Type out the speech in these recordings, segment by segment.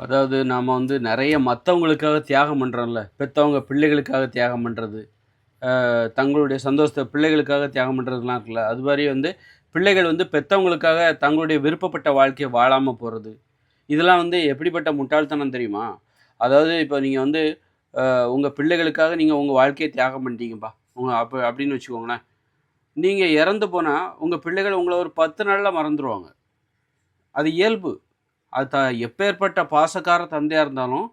அதாவது நாம் வந்து நிறைய மற்றவங்களுக்காக தியாகம் பண்ணுறோம்ல பெற்றவங்க பிள்ளைகளுக்காக தியாகம் பண்ணுறது தங்களுடைய சந்தோஷத்தை பிள்ளைகளுக்காக தியாகம் பண்ணுறதுலாம் இருக்குல்ல அது மாதிரி வந்து பிள்ளைகள் வந்து பெற்றவங்களுக்காக தங்களுடைய விருப்பப்பட்ட வாழ்க்கையை வாழாமல் போகிறது இதெல்லாம் வந்து எப்படிப்பட்ட முட்டாள்தனம் தெரியுமா? அதாவது இப்போ நீங்கள் வந்து உங்கள் பிள்ளைகளுக்காக நீங்கள் உங்கள் வாழ்க்கையை தியாகம் பண்ணிட்டீங்கப்பா. உங்கள் அப்போ அப்படின்னு வச்சுக்கோங்களேன். நீங்கள் இறந்து போனால் உங்கள் பிள்ளைகள் உங்களை ஒரு பத்து நாளில் மறந்துடுவாங்க அது இயல்பு. அது த எப்பேற்பட்ட பாசக்கார தந்தையாக இருந்தாலும்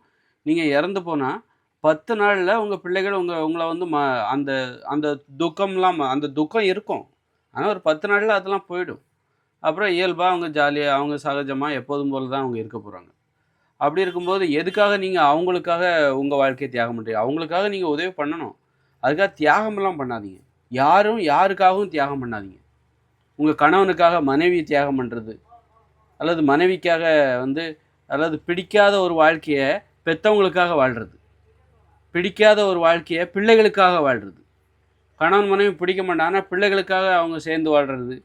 நீங்கள் இறந்து போனால் பத்து நாளில் உங்கள் பிள்ளைகள் உங்கள் உங்களை வந்து ம அந்த அந்த துக்கம்லாம் ம- அந்த துக்கம் இருக்கும். ஆனால் ஒரு பத்து நாளில் அதெல்லாம் போயிடும். அப்புறம் இயல்பாக அவங்க ஜாலியாக அவங்க சகஜமாக எப்போதும் போல் தான் அவங்க இருக்க போகிறாங்க அப்படி இருக்கும்போது எதுக்காக நீங்கள் அவங்களுக்காக உங்கள் வாழ்க்கையை தியாகம் பண்ணுறீங்க அவங்களுக்காக நீங்கள் உதவி பண்ணணும். அதுக்காக தியாகமெல்லாம் பண்ணாதீங்க. யாரும் யாருக்காகவும் தியாகம் பண்ணாதீங்க. உங்கள் கணவனுக்காக மனைவியை தியாகம் பண்ணுறது அல்லது மனைவிக்காக வந்து அல்லது பிடிக்காத ஒரு வாழ்க்கையை பெற்றவங்களுக்காக வாழ்கிறது பிடிக்காத ஒரு வாழ்க்கையை பிள்ளைகளுக்காக வாழ்கிறது கணவன் மனைவி பிடிக்க மாட்டாங்க. ஆனால் பிள்ளைகளுக்காக அவங்க சேர்ந்து வாழ்கிறது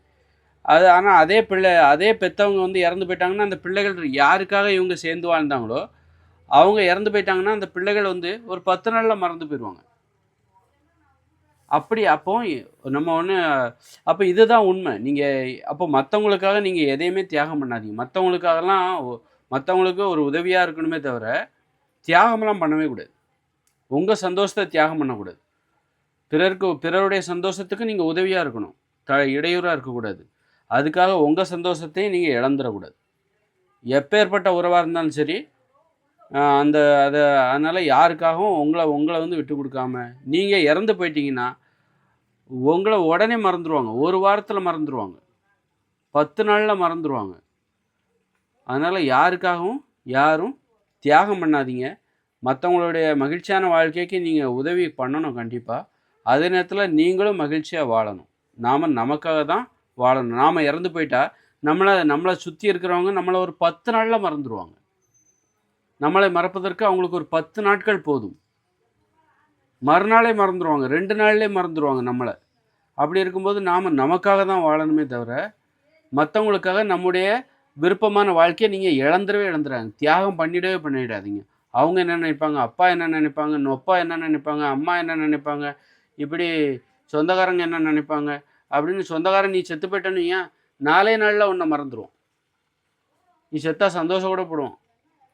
அது ஆனால் அதே பிள்ளை அதே பெற்றவங்க வந்து இறந்து போயிட்டாங்கன்னா அந்த பிள்ளைகள் யாருக்காக இவங்க சேர்ந்து வாழ்ந்தாங்களோ அவங்க இறந்து போயிட்டாங்கன்னா அந்த பிள்ளைகள் வந்து ஒரு பத்து நாளில் மறந்து போயிடுவாங்க அப்படி அப்போ நம்ம ஒன்று அப்போ இதுதான் உண்மை. நீங்கள் அப்போ மற்றவங்களுக்காக நீங்கள் எதையுமே தியாகம் பண்ணாதீங்க. மற்றவங்களுக்காகலாம் மற்றவங்களுக்கு ஒரு உதவியாக இருக்கணுமே தவிர தியாகமெல்லாம் பண்ணவே கூடாது. உங்கள் சந்தோஷத்தை தியாகம் பண்ணக்கூடாது. பிறருக்கு பிறருடைய சந்தோஷத்துக்கு நீங்கள் உதவியாக இருக்கணும். த இடையூறாக இருக்கக்கூடாது. அதுக்காக உங்கள் சந்தோஷத்தையும் நீங்கள் இழந்துடக்கூடாது. எப்பேற்பட்ட உறவாக இருந்தாலும் சரி அந்த அதை அதனால் யாருக்காகவும் உங்களை உங்களை வந்து விட்டு கொடுக்காம நீங்கள் இறந்து போயிட்டீங்கன்னா உங்களை உடனே மறந்துடுவாங்க ஒரு வாரத்தில் மறந்துடுவாங்க பத்து நாளில் மறந்துடுவாங்க அதனால் யாருக்காகவும் யாரும் தியாகம் பண்ணாதீங்க. மற்றவங்களுடைய மகிழ்ச்சியான வாழ்க்கைக்கு நீங்கள் உதவி பண்ணணும் கண்டிப்பாக அதே நேரத்தில் நீங்களும் மகிழ்ச்சியாக வாழணும். நாம் நமக்காக தான் வாழணும். நாம் இறந்து போயிட்டா நம்மளை நம்மளை சுற்றி இருக்கிறவங்க நம்மளை ஒரு பத்து நாளில் மறந்துடுவாங்க நம்மளை மறப்பதற்கு அவங்களுக்கு ஒரு பத்து நாட்கள் போதும். மறுநாளே மறந்துடுவாங்க ரெண்டு நாள்லேயே மறந்துடுவாங்க நம்மளை. அப்படி இருக்கும்போது நாம் நமக்காக தான் வாழணுமே தவிர மற்றவங்களுக்காக நம்முடைய விருப்பமான வாழ்க்கையை நீங்கள் இழந்துடவே இழந்துறாங்க தியாகம் பண்ணிடவே பண்ணிடாதீங்க. அவங்க என்ன நினைப்பாங்க? அப்பா என்ன நினைப்பாங்க? நொப்பா என்ன நினைப்பாங்க? அம்மா என்ன நினைப்பாங்க? இப்படி சொந்தக்காரங்க என்ன நினைப்பாங்க? அப்படின்னு சொந்தக்காரன் நீ செத்து போயிட்டேன்னு ஏன் நாலே நாளில் உன்னை மறந்துடுவோம் நீ செத்தா சந்தோஷம் கூட போடுவான்.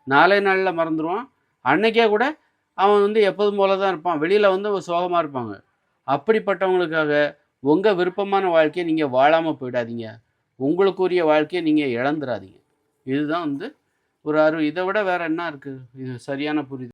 நாலே நாளில் மறந்துடுவான் அன்னைக்கே கூட அவன் வந்து எப்போதும் போல தான் இருப்பான். வெளியில் வந்து சோகமாக இருப்பாங்க. அப்படிப்பட்டவங்களுக்காக உங்கள் விருப்பமான வாழ்க்கையை நீங்கள் வாழாமல் போயிடாதீங்க. உங்களுக்குரிய வாழ்க்கையை நீங்கள் இழந்துடாதீங்க இதுதான் வந்து ஒரு அரு இதை விட வேறு என்ன இருக்குது இது சரியான புரிதல்.